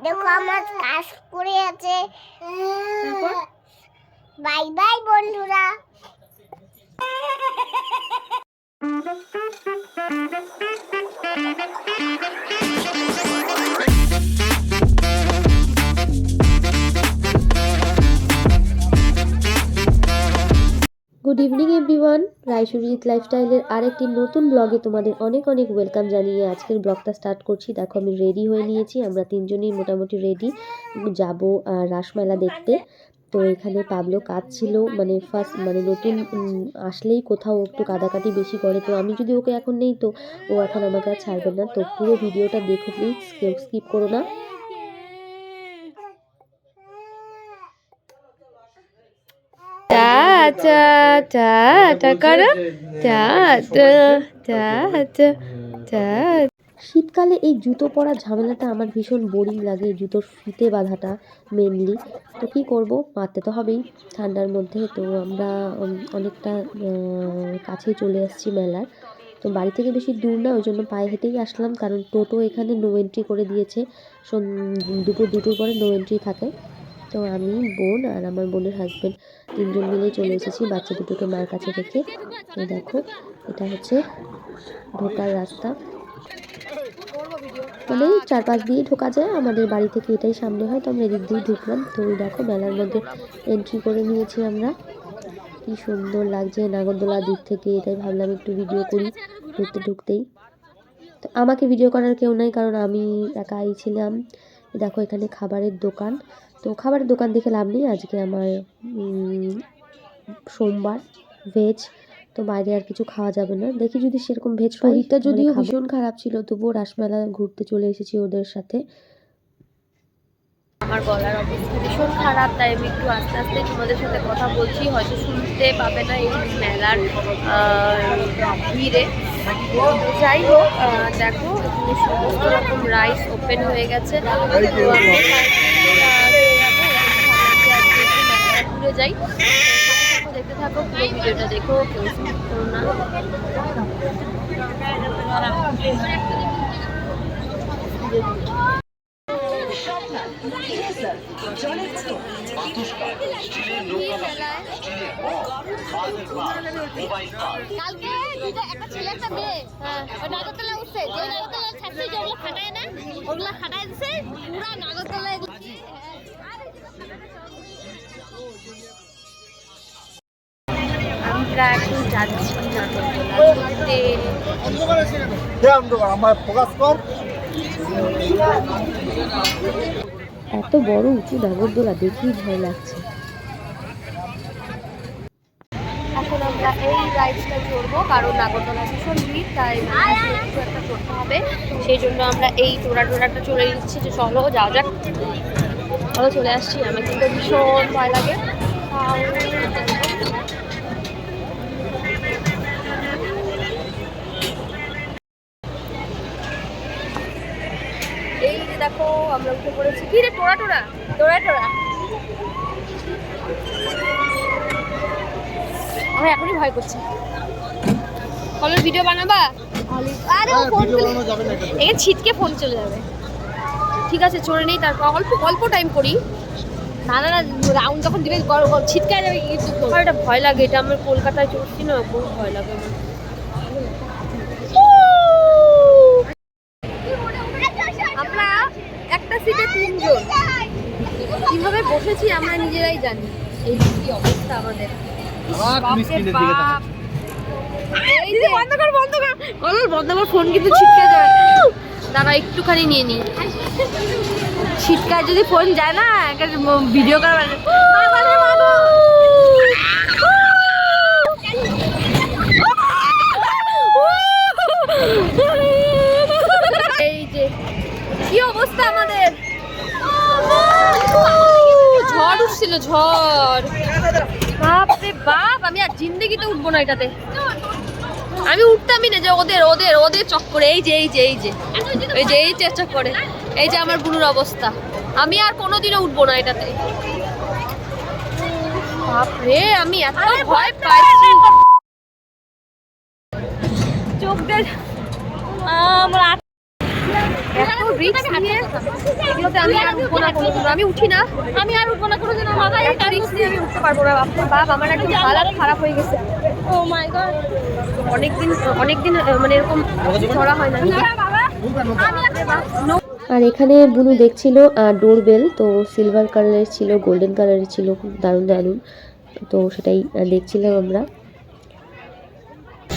দেখো আমার কাজ করে আছে। তারপর? বাই বাই বন্ধুরা। গুড ইভিনিং এভরিওয়ান রায়সুরজিৎ লাইফস্টাইলের আরেকটি নতুন ব্লগে তোমাদের অনেক অনেক ওয়েলকাম জানিয়ে আজকের ব্লগটা স্টার্ট করছি। দেখো, আমি রেডি হয়ে নিয়েছি। আমরা তিনজনই মোটামুটি রেডি যাব রাসমেলা দেখতে। তো এখানে পাবলো কাজ ছিল মানে ফার্স্ট মানে নতুন আসলেই কোথাও একটু কাদাকাটি বেশি করে। তো আমি যদি ওকে এখন নেই, তো ও এখন আমাকে আর ছাড়বে না। তো পুরো ভিডিওটা দেখো প্লিজ কেউ স্কিপ করো না। টা টা টা করো। টা টা টা টা শীতকালে এই জুতো পরার ঝামেলাটা আমার ভীষণ বোরিং লাগে, জুতোর ফিতে বাঁধাটা মেনলি তো কী করব? মারতে তো হবেই। ঠান্ডার মধ্যে তো আমরা অনেকটা কাছেই চলে আসছি মেলার। তো বাড়ি থেকে বেশি দূর না, ওই জন্য পায়ে হেঁটেই আসলাম। কারণ টোটো এখানে নো এন্ট্রি করে দিয়েছে। দুপুর, দুটোর পরে নো এন্ট্রি থাকে। তো আমি বোন আর আমার বোনের হাজব্যান্ড তিনজন মিলে চলে এসেছি বাচ্চা দুটোকে মায়ের কাছে রেখে। এই দেখো, এটা হচ্ছে ঢোকার রাস্তা। মানে চার পাঁচ দিয়ে ঢোকা যায়, আমাদের বাড়ি থেকে এটাই সামনে হয়, তো আমরা এদিক দিয়ে ঢুকলাম। তো দেখো, মেলার মধ্যে এন্ট্রি করে নিয়েছি আমরা। কি সুন্দর লাগছে নাগরদোলার দিক থেকে, এটাই ভাবলাম একটু ভিডিও করি, ঢুকতে ঢুকতেই। তো আমাকে ভিডিও করার কেউ নাই, কারণ আমি একাই ছিলাম। দেখো, এখানে খাবারের দোকান। তো খাবারের দোকান দেখে লাভ নেই। আজকে আমার সোমবার ভেজ তো বাইরে আর কিছু খাওয়া যাবে না। দেখি যদি সেরকম ভেজ শরীরটা যদিও ভীষণ খারাপ ছিল তবুও রাসমেলা ঘুরতে চলে এসেছি ওদের সাথে। আমার গলার অবস্থা ভীষণ খারাপ তাই আমি একটু আস্তে আস্তে তোমাদের সাথে কথা বলছি। হয়তো শুনতে পাবে না এই মেলার ভিড়ে। যাই হোক দেখো এখানে সমস্ত রকম রাইস ওপেন হয়ে গেছে তো আমরা finally, আহ, যাব। ভাবছি আজকে একটু ঘুরে যাই। দেখতে থাকো পুরো ভিডিওটা দেখো করো না। কালকে একটা ছেলে একটা মেয়ে। ওই নাগরতলা উঠছে। যে নাগরতলা খাটায় না ওগুলো খাটায় দিছে পুরা আমরা এখন যাচ্ছি এত বড় উঁচু নাগরদোলা দেখেই ভয় লাগছে। এখন আমরা এই রাইডসটা চড়বো কারণ নাগরদোলা ভীষণ ভিড় তাই কিছু একটা করতে হবে। সেই জন্য আমরা এই টোরা টোরাটা চলে নিচ্ছি যে চলো যাওয়া যাক। চলো চলে আসছি। আমার কিন্তু ভীষণ ভয় লাগে। আমরা উঠে পড়েছি। কি রে টোরা টোরা? টোরা টোরা? আমার এখনই ভয় করছে। কলের ভিডিও বানাবা? আরে ও ফোন এটা এখানে ছিটকে ফোন চলে যাবে। ঠিক আছে চলে নেই তারপর অল্প অল্প টাইম করি। না না না রাউন্ড যখন দিবে ছিটকে যাবে কিন্তু আমার এটা ভয় লাগে এটা আমার কলকাতায় চলছি না খুব ভয় লাগে আমরা একটা সিটে তিনজন। কীভাবে বসেছি আমরা নিজেরাই জানি। এই কি অবস্থা আমাদের। এই যে বন্ধ কর বন্ধ কর। কলর বন্ধ কর ফোন কিন্তু ছিটকে যাবে দাঁড়া একটুখানি নিয়ে নি। ছিটকায় যদি ফোন যায় না একটা ভিডিও করার এই যে কি অবস্থা আমাদের? ঝড় উঠছিল ঝড়। বাপরে বাপ আমি আর জিন্দগিতে উঠবো না এটাতে। আমি উঠতামই না যে ওদের ওদের ওদের চক্করে এই যে এই যে এই যে। এই যে এই যে চক্করে এই যে আমার বুনুর অবস্থা। আমি আর কোনোদিনও উঠবো না এটাতে। বাপরে আমি এত ভয় পাইছি। চোখ দিয়ে আমার এত রিস্ক নিয়ে এগুলোতে আমি আর উঠবো না কোনোদিনও। আমি উঠি না। আমি আর উঠবো না কোনো দিন মাথায় একটা রিস্ক নিয়ে আমি উঠতে পারব না। বাপরে বাপ আমার একদম হালাত খারাপ হয়ে গেছে। ও মাই গড অনেকদিন অনেকদিন মানে এরকম করা হয় না। আর এখানে বুনু দেখছিল ডোর বেল তো সিলভার কালারের ছিল গোল্ডেন কালারের ছিল খুব দারুণ দারুণ। তো সেটাই দেখছিলাম আমরা।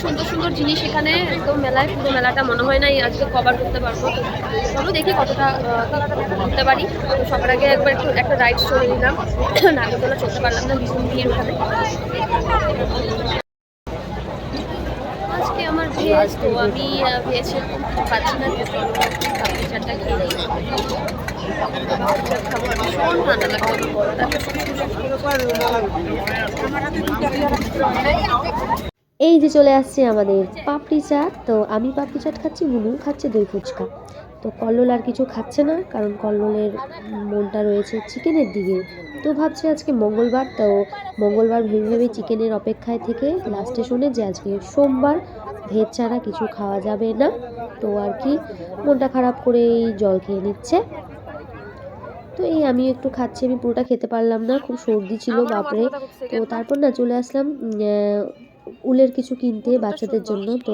সুন্দর সুন্দর জিনিস এখানে একদম মেলায় পুরো মেলাটা মনে হয় না এই আজকে কভার করতে পারব। চলো দেখি কতটা করতে পারি। সবার আগে একবার একটু একটা রাইড চলে নিলাম। নাগরদোলা চলতে পারলাম না ভীষণ ভিড় ওখানে। আজকে আমার ভেজ তো আমি ভেজ সেরকম পাচ্ছি না কাপড় চারটা খেয়ে নিই। খাব ভীষণ ঠান্ডা লাগছে। বড়টা এই যে চলে আসছে আমাদের পাপড়ি চাট। তো আমি পাপড়ি চাট খাচ্ছি বুনু খাচ্ছে দই ফুচকা। তো কল্লোল আর কিছু খাচ্ছে না কারণ কল্লোলের মনটা রয়েছে চিকেনের দিকে। তো ভাবছে আজকে মঙ্গলবার তো মঙ্গলবার ভেবে ভেবে চিকেনের অপেক্ষায় থেকে লাস্টে শুনে যে আজকে সোমবার ভেজ ছাড়া কিছু খাওয়া যাবে না। তো আর কি মনটা খারাপ করে এই জল খেয়ে নিচ্ছে। তো এই আমি একটু খাচ্ছি আমি পুরোটা খেতে পারলাম না খুব সর্দি ছিল বাপরে। তো তারপর না চলে আসলাম উলের কিছু কিনতে বাচ্চাদের জন্য। তো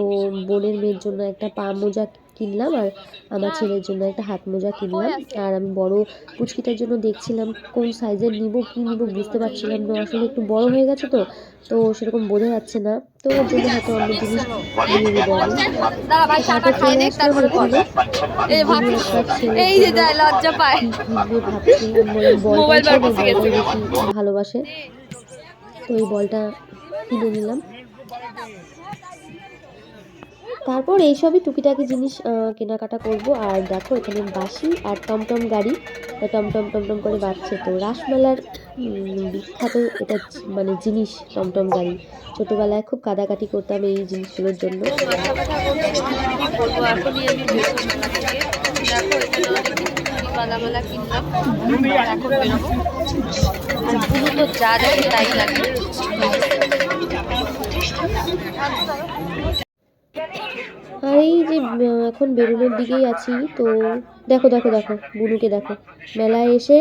বোনের মেয়ের জন্য একটা পা মোজা কিনলাম আর আমার ছেলের জন্য একটা হাত মোজা কিনলাম। আর আমি বড় পুচকিটার জন্য দেখছিলাম কোন সাইজের নিব কি নিব বুঝতে পারছিলাম না। আসলে একটু বড় হয়ে গেছে তো তো সেরকম বোঝা যাচ্ছে না। তো ওর জন্য হয়তো অন্য জিনিস নিয়ে নেব আমি গেছে। বেশি ভালোবাসে। তো এই বলটা কিনে নিলাম। তারপর এইসবই টুকিটাকি জিনিস কেনাকাটা করব। আর দেখো, এখানে বাসি আর টমটম গাড়ি। টমটম টমটম করে বাজছে। তো রাসমেলার বিখ্যাত এটা মানে জিনিস, টমটম গাড়ি। ছোটোবেলায় খুব কাদাকাটি করতাম এই জিনিসগুলোর জন্য। যা তাই লাগে। আর এই যে এখন বেরোনোর দিকেই আছি, তো দেখো দেখো দেখো, বুনুকে দেখো। মেলায় এসে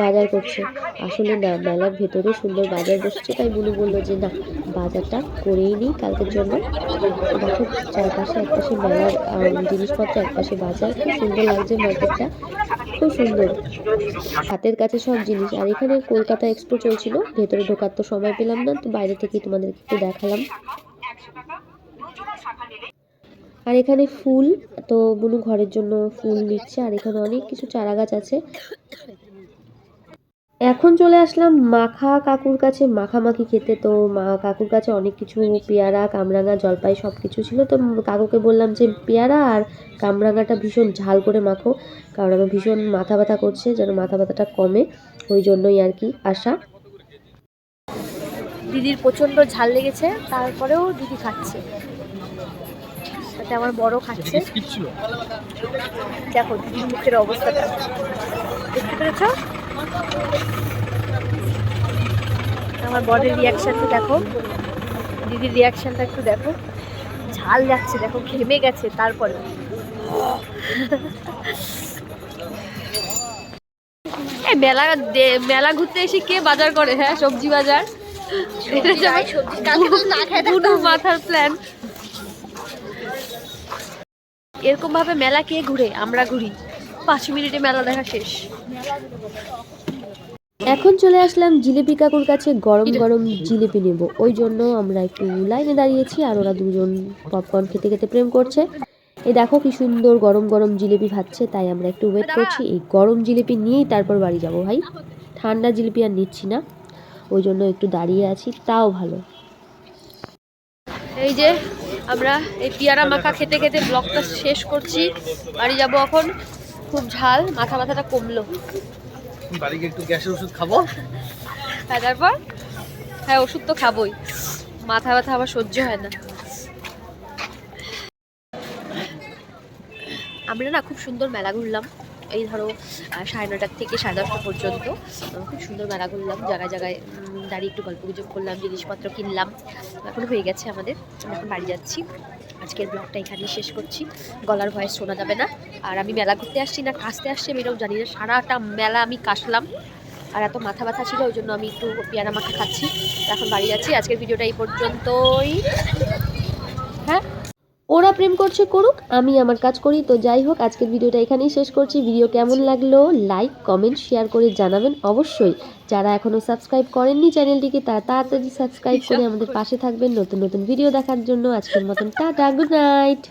বাজার করছে। আসলে না, মেলার ভেতরে সুন্দর বাজার বসছে, তাই বুনু বলল যে, না, বাজারটা করেই নিই কালকের জন্য। দেখো, চারপাশে একপাশে মেলার জিনিসপত্র, একপাশে বাজার। খুব সুন্দর লাগছে মার্কেটটা। খুব সুন্দর। হাতের কাছে সব জিনিস। আর এখানে কলকাতা এক্সপো চলছিল। ভেতরে ঢোকার তো সময় পেলাম না, তো বাইরে থেকেই তোমাদেরকে একটু দেখালাম। আর এখানে ফুল, তো বুনু ঘরের জন্য ফুল নিচ্ছে, আর এখানে অনেক কিছু চারা গাছ আছে। এখন চলে আসলাম মাখা কাকুর কাছে, মাখামাখি খেতে। তো মা কাকুর কাছে অনেক কিছু, পেয়ারা, কামরাঙা, জলপাই সব কিছু ছিল। তো কাকুকে বললাম যে, পেয়ারা আর কামরাঙাটা ভীষণ ঝাল করে মাখো, কারণ আমার ভীষণ মাথা ব্যথা করছে, যেন মাথা ব্যথাটা কমে। ওই জন্যই আর কি আসা দিদির প্রচণ্ড ঝাল লেগেছে, তারপরেও দিদি খাচ্ছে। সাথে আমার বড় খাচ্ছে। দেখো দিদির মুখের অবস্থাটা দেখতে পেরেছ? আমার বডির রিয়াকশনটা দেখো। দিদির রিয়াকশনটা একটু দেখো। ঝাল যাচ্ছে দেখো ঘেমে গেছে তারপরে। এই মেলা দে- মেলা ঘুরতে এসে কে বাজার করে হ্যাঁ সবজি বাজার? মাথার প্ল্যান এরকম ভাবে মেলা কে ঘুরে আমরা ঘুরি। পাঁচ মিনিটে মেলা দেখা শেষ। এখন চলে আসলাম জিলিপি কাকুর কাছে গরম গরম জিলিপি নেব। ওই জন্য আমরা একটু লাইনে দাঁড়িয়েছি আর ওরা দুজন পপকর্ন খেতে খেতে প্রেম করছে। এই দেখো কি সুন্দর গরম গরম জিলিপি ভাজছে তাই আমরা একটু ওয়েট করছি। এই গরম জিলিপি নিয়েই তারপর বাড়ি যাব ভাই। ঠান্ডা জিলিপি আর নিচ্ছি না ওই জন্য একটু দাঁড়িয়ে আছি তাও ভালো। এই যে আমরা এই পিয়ারা মাখা খেতে খেতে ব্লগটা শেষ করছি। বাড়ি যাব এখন। খুব ঝাল মাথা মাথাটা কমলো। বাড়ি একটু গ্যাসের ওষুধ খাব? হ্যাঁ তারপর? হ্যাঁ ওষুধ তো খাবোই। মাথা ব্যথা আবার সহ্য হয় না। আমরা না খুব সুন্দর মেলা ঘুরলাম। এই ধরো সাড়ে নটার থেকে সাড়ে দশটা পর্যন্ত খুব সুন্দর মেলা ঘুরলাম, জায়গায় জায়গায় দাঁড়িয়ে একটু গল্প গুজব করলাম, জিনিসপত্র কিনলাম, এখন হয়ে গেছে আমাদের এখন বাড়ি যাচ্ছি। আজকের ব্লগটা এখানেই শেষ করছি। গলার ভয়েস শোনা যাবে না, আর আমি মেলা ঘুরতে আসছি না কাশতে আসছি, আমি এরকম জানি না, সারাটা মেলা আমি কাশলাম আর এত মাথা ব্যথা ছিল, ওই জন্য আমি একটু পেয়ারা মাখা খাচ্ছি। এখন বাড়ি যাচ্ছি, আজকের ভিডিওটা এই পর্যন্তই। হ্যাঁ? ওরা প্রেম করছে করুক, আমি আমার কাজ করি। তো যাই হোক, আজকের ভিডিওটা এখানেই শেষ করছি। ভিডিও কেমন লাগল লাইক কমেন্ট শেয়ার করে জানাবেন অবশ্যই। যারা এখনও সাবস্ক্রাইব করেননি চ্যানেলটিকে, তারা তাড়াতাড়ি সাবস্ক্রাইব করে আমাদের পাশে থাকবেন। নতুন নতুন ভিডিও দেখার জন্য আজকের মতন টাটা গুড নাইট